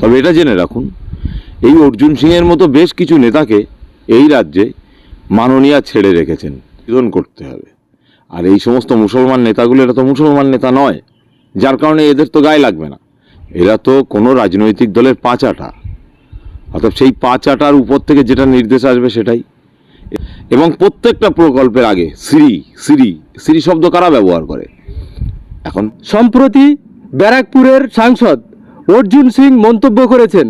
তবে এটা জেনে রাখুন, এই অর্জুন সিংয়ের মতো বেশ কিছু নেতাকে এই রাজ্যে মাননীয়া ছেড়ে রেখেছেন, নিধন করতে হবে। আর এই সমস্ত মুসলমান নেতাগুলো এরা তো মুসলমান নেতা নয়, যার কারণে এদের তো গায়ে লাগবে না। এরা তো কোনো রাজনৈতিক দলের পাঁচাটা অর্থাৎ সেই পাঁচাটার উপর থেকে যেটা নির্দেশ আসবে সেটাই। এবং প্রত্যেকটা প্রকল্পের আগে শ্রী শ্রী শ্রী শব্দ কারা ব্যবহার করে? এখন সম্প্রতি ব্যারাকপুরের সাংসদ অর্জুন সিং মন্তব্য করেছেন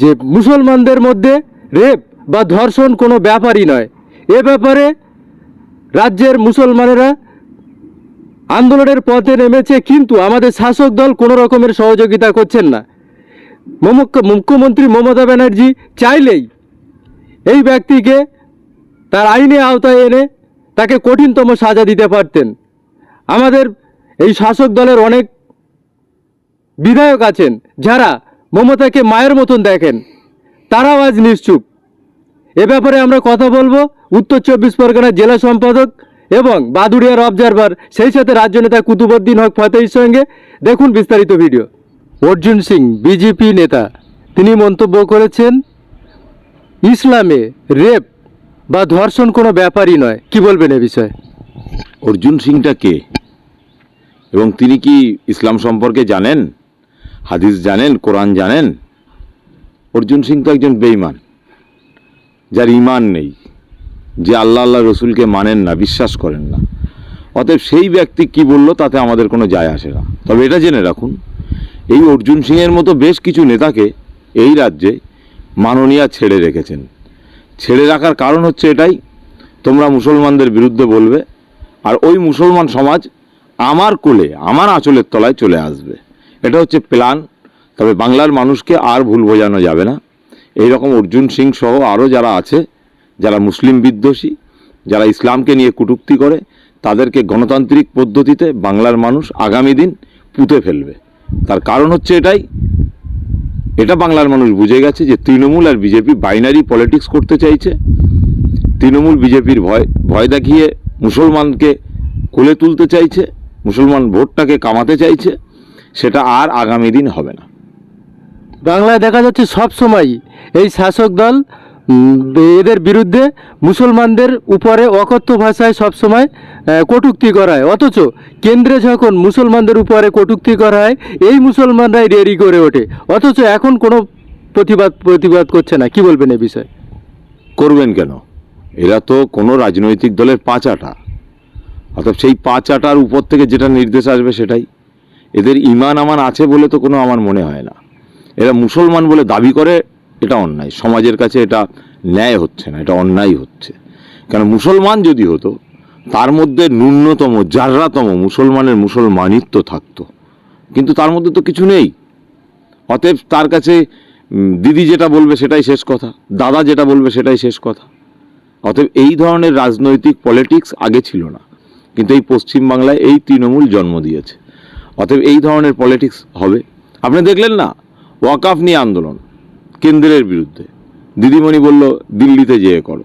যে মুসলমানদের মধ্যে রেপ বা ধর্ষণ কোনো ব্যাপারই নয়। এ ব্যাপারে রাজ্যের মুসলমানেরা আন্দোলনের পথে নেমেছে, কিন্তু আমাদের শাসক দল কোনো রকমের সহযোগিতা করছেন না। মুখ্যমন্ত্রী মমতা ব্যানার্জি চাইলেই এই ব্যক্তিকে তার আইনে আওতায় এনে তাকে কঠিনতম সাজা দিতে পারতেন। আমাদের এই শাসক দলের অনেক বিধায়ক আছেন যারা মমতাকে মায়ের মতন দেখেন, তারাও আজ নিশ্চুপ। এ ব্যাপারে আমরা কথা বলব উত্তর চব্বিশ পরগনার জেলা সম্পাদক এবং বাদুড়িয়ার অবজারভার সেই সাথে রাজ্য নেতা কুতুবুদ্দিন হক ফতেহির সঙ্গে। দেখুন বিস্তারিত ভিডিও। অর্জুন সিং, বিজেপি নেতা, তিনি মন্তব্য করেছেন, ইসলামে রেপ বা ধর্ষণ কোনো ব্যাপারই নয়। কি বলবেন এ বিষয়ে? অর্জুন সিংটা কে? এবং তিনি কি ইসলাম সম্পর্কে জানেন? হাদিস জানেন, কোরআন জানেন। অর্জুন সিং তো একজন বেইমান যার ইমান নেই। যে আল্লাহ আল্লাহ রসুলকে মানেন না, বিশ্বাস করেন না। অতএব সেই ব্যক্তি কি বলল, তাতে আমাদের কোনো যায় আসে না। তবে এটা জেনে রাখুন, এই অর্জুন সিংয়ের মতো বেশ কিছু নেতাকে এই রাজ্যে মাননীয়া ছেড়ে রেখেছেন। ছেড়ে রাখার কারণ হচ্ছে এটাই, তোমরা মুসলমানদের বিরুদ্ধে বলবে, আর ওই মুসলমান সমাজ আমার কোলে, আমার আঁচলের তলায় চলে আসবে। এটা হচ্ছে প্ল্যান তবে বাংলার মানুষকে আর ভুল বোঝানো যাবে না। এই রকম অর্জুন সিং সহ আরও যারা আছে, যারা মুসলিম বিদ্বেষী, যারা ইসলামকে নিয়ে কটূক্তি করে, তাদেরকে গণতান্ত্রিক পদ্ধতিতে বাংলার মানুষ আগামী দিন পুঁতে ফেলবে। তার কারণ হচ্ছে এটাই, এটা বাংলার মানুষ বুঝে গেছে যে তৃণমূল আর বিজেপি বাইনারি পলিটিক্স করতে চাইছে। তৃণমূল বিজেপির ভয় ভয় দেখিয়ে মুসলমানকে কোলে তুলতে চাইছে, মুসলমান ভোটটাকে কামাতে চাইছে। সেটা আর আগামী দিন হবে না। বাংলায় দেখা যাচ্ছে সব সময় এই শাসক দল এদের বিরুদ্ধে মুসলমানদের উপরে অকথ্য ভাষায় সবসময় কটূক্তি করা হয় অথচ কেন্দ্রে যখন মুসলমানদের উপরে কটূক্তি করা হয় এই মুসলমানরাই রেডি করে ওঠে। অথচ এখন কোনো প্রতিবাদ প্রতিবাদ করছে না। কি বলবেন এ বিষয়ে? করবেন কেন? এরা তো কোনো রাজনৈতিক দলের পাঁচ আটা অর্থাৎ সেই পাঁচ আটার উপর থেকে যেটা নির্দেশ আসবে সেটাই। এদের ইমান আমান আছে বলে তো কোনো আমার মনে হয় না। এরা মুসলমান বলে দাবি করে, এটা অন্যায়। সমাজের কাছে এটা ন্যায় হচ্ছে না, এটা অন্যায় হচ্ছে। কেন মুসলমান যদি হতো, তার মধ্যে ন্যূনতম, যার্রাতম মুসলমানের মুসলমানিত্ব থাকতো। কিন্তু তার মধ্যে তো কিছু নেই। অতএব তার কাছে দিদি যেটা বলবে সেটাই শেষ কথা, দাদা যেটা বলবে সেটাই শেষ কথা। অতএব এই ধরনের রাজনৈতিক পলিটিক্স আগে ছিল না। কিন্তু এই পশ্চিমবাংলায় এই তৃণমূল জন্ম দিয়েছে। অতএব এই ধরনের পলিটিক্স হবে। আপনি দেখলেন না, ওয়াকাফ নিয়ে আন্দোলন, কেন্দ্রের বিরুদ্ধে। দিদিমণি বলল, দিল্লিতে যেয়ে করো।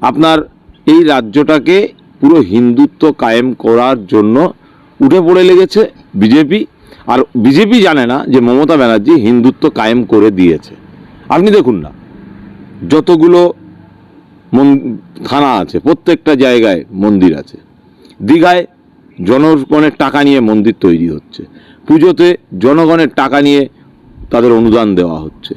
আপনার এই রাজ্যটাকে পুরো হিন্দুত্ব কায়েম করার জন্য উঠে পড়ে লেগেছে বিজেপি। আর বিজেপি জানে না যে মমতা ব্যানার্জি হিন্দুত্ব কায়েম করে দিয়েছে। আপনি দেখুন না, যতগুলো মন- থানা আছে, প্রত্যেকটা জায়গায় মন্দির আছে। দীঘায় জনগণের টাকা নিয়ে মন্দির তৈরি হচ্ছে। পুজোতে জনগণের টাকা নিয়ে তাদের অনুদান দেওয়া হচ্ছে।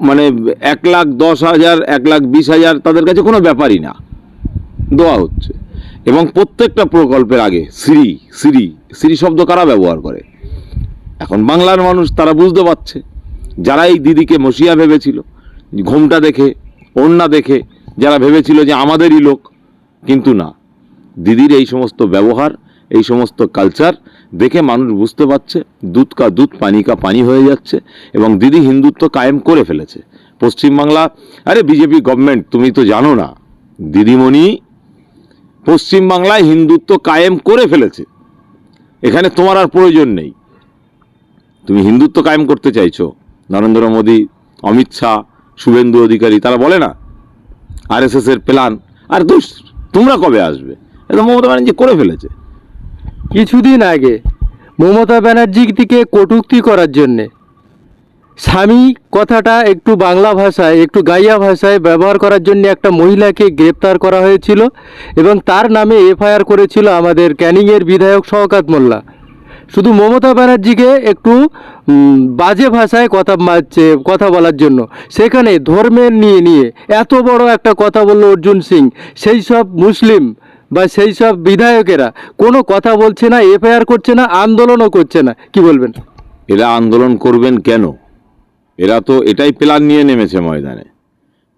মানে এক লাখ দশ হাজার, এক লাখ বিশ হাজার তাদের কাছে কোনো ব্যাপারই না। দেওয়া হচ্ছে। এবং প্রত্যেকটা প্রকল্পের আগে শ্রী শ্রী শ্রী শব্দ কারা ব্যবহার করে? এখন বাংলার মানুষ তারা বুঝতে পারছে। যারা এই দিদিকে মসিয়া ভেবেছিল, ঘোমটা দেখে, ওড়না দেখে, যারা ভেবেছিল যে আমাদেরই লোক, কিন্তু না। দিদির এই সমস্ত ব্যবহার, এই সমস্ত কালচার দেখে মানুষ বুঝতে পারছে, দুধ কা দুধ, পানি কা পানি হয়ে যাচ্ছে এবং দিদি হিন্দুত্ব কায়েম করে ফেলেছে। পশ্চিমবাংলা, আরে বিজেপি গভর্নমেন্ট তুমি তো জানো না, দিদিমণি পশ্চিমবাংলায় হিন্দুত্ব কায়েম করে ফেলেছে। এখানে তোমার আর প্রয়োজন নেই। তুমি হিন্দুত্ব কায়েম করতে চাইছো। নরেন্দ্র মোদী, অমিত শাহ, শুভেন্দু অধিকারী, তারা বলে না আরএসএস এর প্ল্যান আর তোমরা কবে আসবে? এটা মমতা ব্যানার্জি করে ফেলেছে। কিছুদিন আগে মমতা ব্যানার্জিকে কটূক্তি করার জন্যে স্বামী কথাটা একটু বাংলা ভাষায়, একটু গাইয়া ভাষায় ব্যবহার করার জন্য একটা মহিলাকে গ্রেপ্তার করা হয়েছিল এবং তার নামে এফআইআর করেছিল আমাদের ক্যানিংয়ের বিধায়ক শওকাত মোল্লা। শুধু মমতা ব্যানার্জিকে একটু বাজে ভাষায় কথা মারছে, কথা বলার জন্য। সেখানে ধর্মের নিয়ে নিয়ে এত বড় একটা কথা বলল অর্জুন সিং। সেই সব মুসলিম বা সেই সব বিধায়কেরা কোনো কথা বলছে না, এফআইআর করছে না, আন্দোলনও করছে না। কি বলবেন? এরা আন্দোলন করবেন কেন? এরা তো এটাই প্ল্যান নিয়ে নেমেছে ময়দানে।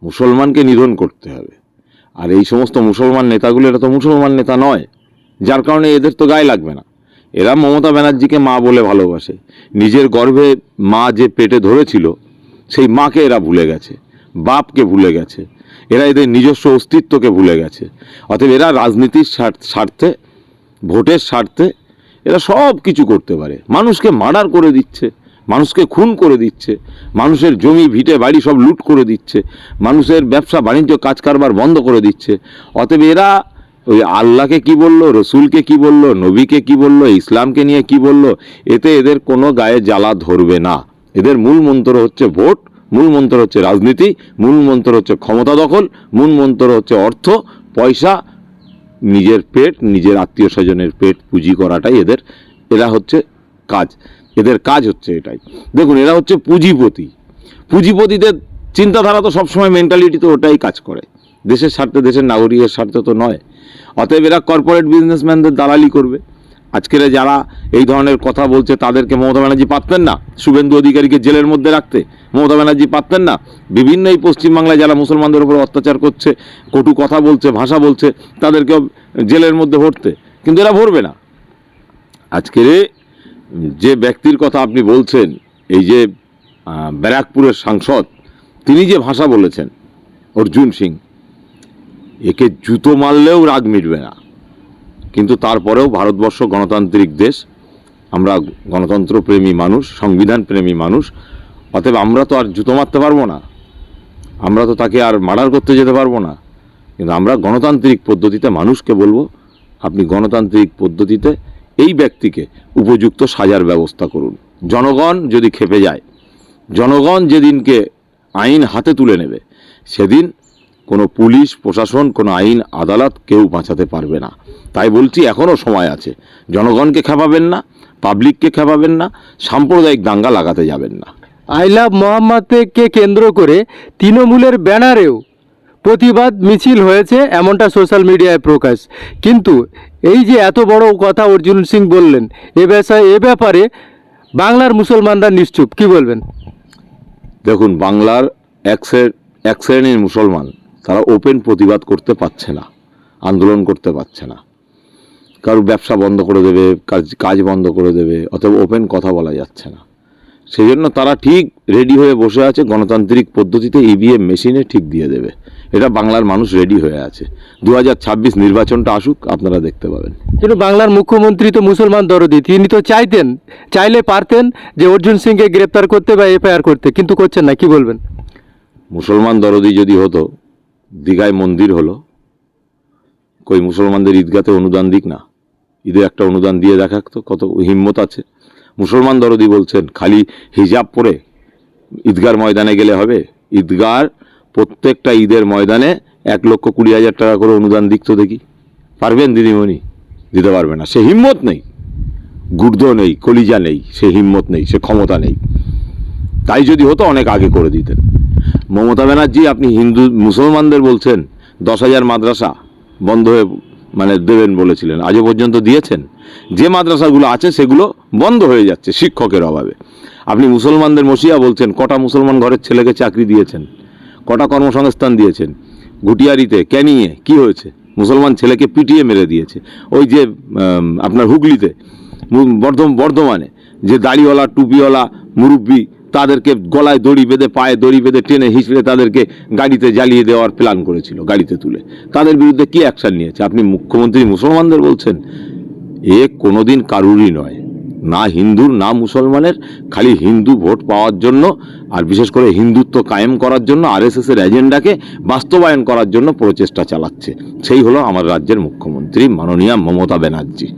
মুসলমানকে নিধন করতে হবে। আর এই সমস্ত মুসলমান নেতাগুলো, এরা তো মুসলমান নেতা নয়। যার কারণে এদের তো গায়ে লাগবে না। এরা মমতা ব্যানার্জিকে মা বলে ভালোবাসে। নিজের গর্ভে মা যে পেটে ধরেছিল, সেই মাকে এরা ভুলে গেছে, বাপকে ভুলে গেছে। এরা এদের নিজস্ব অস্তিত্বকে ভুলে গেছে। অতএব এরা রাজনীতির স্বার্থ- ভোটের স্বার্থে এরা সব কিছু করতে পারে। মানুষকে মার্ডার করে দিচ্ছে, মানুষকে খুন করে দিচ্ছে, মানুষের জমি, ভিটে, বাড়ি সব লুট করে দিচ্ছে, মানুষের ব্যবসা, বাণিজ্য, কাজ কারবার বন্ধ করে দিচ্ছে। অতএব এরা ওই আল্লাহকে কি বলল, রসুলকে কি বলল, নবীকে কি বলল, ইসলামকে নিয়ে কি বলল, এতে এদের কোনো গায়ে জ্বালা ধরবে না। এদের মূল মন্ত্র হচ্ছে ভোট মূল মন্ত্র হচ্ছে রাজনীতি, মূল মন্ত্র হচ্ছে ক্ষমতা দখল, মূল মন্ত্র হচ্ছে অর্থ, পয়সা, নিজের পেট, নিজের আত্মীয় স্বজনের পেট পুঁজি করাটাই এদের, এরা হচ্ছে কাজ, এদের কাজ হচ্ছে এটাই। দেখুন, এরা হচ্ছে পুঁজিপতি। পুঁজিপতিদের চিন্তাধারা তো সবসময় মেন্টালিটি তো ওটাই কাজ করে। দেশের স্বার্থে দেশের নাগরিকের স্বার্থে তো নয়। অতএব এরা কর্পোরেট বিজনেসম্যানদের দালালি করবে। আজকের যারা এই ধরনের কথা বলছে, তাদেরকে মমতা ব্যানার্জি পারতেন না। শুভেন্দু অধিকারীকে জেলের মধ্যে রাখতে। মমতা ব্যানার্জি পারতেন না। বিভিন্ন এই পশ্চিমবাংলায় যারা মুসলমানদের উপর অত্যাচার করছে, কটু কথা বলছে, ভাষা বলছে, তাদেরকেও জেলের মধ্যে ভরতে। কিন্তু এরা ভরবে না। আজকের যে ব্যক্তির কথা আপনি বলছেন, এই যে ব্যারাকপুরের সাংসদ, তিনি যে ভাষা বলেছেন, অর্জুন সিং, একে জুতো মারলেও রাগ মিটবে না। কিন্তু তারপরেও ভারতবর্ষ গণতান্ত্রিক দেশ, আমরা গণতন্ত্র প্রেমী মানুষ সংবিধান প্রেমী মানুষ অতএব আমরা তো আর জুতো মারতে পারব না। আমরা তো তাকে আর মার্ডার করতে যেতে পারব না। কিন্তু আমরা গণতান্ত্রিক পদ্ধতিতে মানুষকে বলব, আপনি গণতান্ত্রিক পদ্ধতিতে এই ব্যক্তিকে উপযুক্ত সাজার ব্যবস্থা করুন। জনগণ যদি খেপে যায়, জনগণ যেদিনকে আইন হাতে তুলে নেবে, সেদিন কোনো পুলিশ, প্রশাসন, কোনো আইন আদালত কেউ বাঁচাতে পারবে না। তাই বলছি, এখনও সময় আছে। জনগণকে খেপাবেন না পাবলিককে খেপাবেন না, সাম্প্রদায়িক দাঙ্গা লাগাতে যাবেন না। আই লাভ মোহাম্মদকে কেন্দ্র করে তৃণমূলের ব্যানারেও প্রতিবাদ মিছিল হয়েছে, এমনটা সোশ্যাল মিডিয়ায় প্রকাশ। কিন্তু এই যে এত বড় কথা অর্জুন সিং বললেন, এ বিষয়ে এ ব্যাপারে বাংলার মুসলমানরা নিশ্চুপ, কি বলবেন? দেখুন, বাংলার এক শ্রে- এক শ্রেণির মুসলমান, তারা ওপেন প্রতিবাদ করতে পারছে না, আন্দোলন করতে পারছে না। কারোর ব্যবসা বন্ধ করে দেবে, কাজ কাজ বন্ধ করে দেবে, অথবা ওপেন কথা বলা যাচ্ছে না। সেই জন্য তারা ঠিক রেডি হয়ে বসে আছে গণতান্ত্রিক পদ্ধতিতে ইভিএম মেশিনে ঠিক দিয়ে দেবে। এটা বাংলার মানুষ রেডি হয়ে আছে। দু নির্বাচনটা আসুক আপনারা দেখতে পাবেন। কিন্তু বাংলার মুখ্যমন্ত্রী তো মুসলমান দরদি তিনি তো চাইতেন চাইলে পারতেন যে অর্জুন সিংকে গ্রেপ্তার করতে বা এফআইআর করতে কিন্তু করছেন না কি বলবেন? মুসলমান দরদি যদি হতো দীঘায় মন্দির হলো কই মুসলমানদের ঈদগাতে অনুদান দিক না। ঈদে একটা অনুদান দিয়ে দেখাক তো কত হিম্মত আছে। মুসলমান দরদি বলছেন, খালি হিজাব পরে ঈদগার ময়দানে গেলে হবে? ঈদগার প্রত্যেকটা ঈদের ময়দানে এক লক্ষ কুড়ি হাজার টাকা করে অনুদান দিক তো দেখি। পারবেন দিদিমণি? দিতে পারবে না। সে হিম্মত নেই। গুর্দ নেই, কলিজা নেই, সে হিম্মত নেই, সে ক্ষমতা নেই। তাই যদি হতো অনেক আগে করে দিতেন। মমতা ব্যানার্জি, আপনি হিন্দু, মুসলমানদের বলছেন, দশ হাজার মাদ্রাসা বন্ধ হয়ে মানে দেবেন বলেছিলেন। আজও পর্যন্ত দিয়েছেন। যে মাদ্রাসাগুলো আছে, সেগুলো বন্ধ হয়ে যাচ্ছে শিক্ষকের অভাবে। আপনি মুসলমানদের মসিয়া বলছেন, কটা মুসলমান ঘরের ছেলেকে চাকরি দিয়েছেন? কটা কর্মসংস্থান দিয়েছেন? গুটিয়ারিতে, ক্যানিয়ে, কি হয়েছে? মুসলমান ছেলেকে পিটিয়ে মেরে দিয়েছে। ওই যে আপনার হুগলিতে বর্ধম বর্ধমানে যে দাড়িওয়ালা, টুপিওয়ালা, মুরব্বি তাদেরকে গলায় দড়ি বেঁধে, পায়ে দড়ি বেঁধে, টেনে হিঁচড়ে তাদেরকে গাড়িতে জ্বালিয়ে দেওয়ার প্ল্যান করেছিল, গাড়িতে তুলে। তাদের বিরুদ্ধে কি অ্যাকশন নিয়েছে? আপনি মুখ্যমন্ত্রী মুসলমানদের বলছেন, এ কোনোদিন কারুরই নয়। না হিন্দুর, না মুসলমানের, খালি হিন্দু ভোট পাওয়ার জন্য, আর বিশেষ করে হিন্দুত্ব কায়েম করার জন্য আরএসএস এর এজেন্ডাকে বাস্তবায়ন করার জন্য প্রচেষ্টা চালাচ্ছে। সেই হলো আমার রাজ্যের মুখ্যমন্ত্রী মাননীয়া মমতা ব্যানার্জি।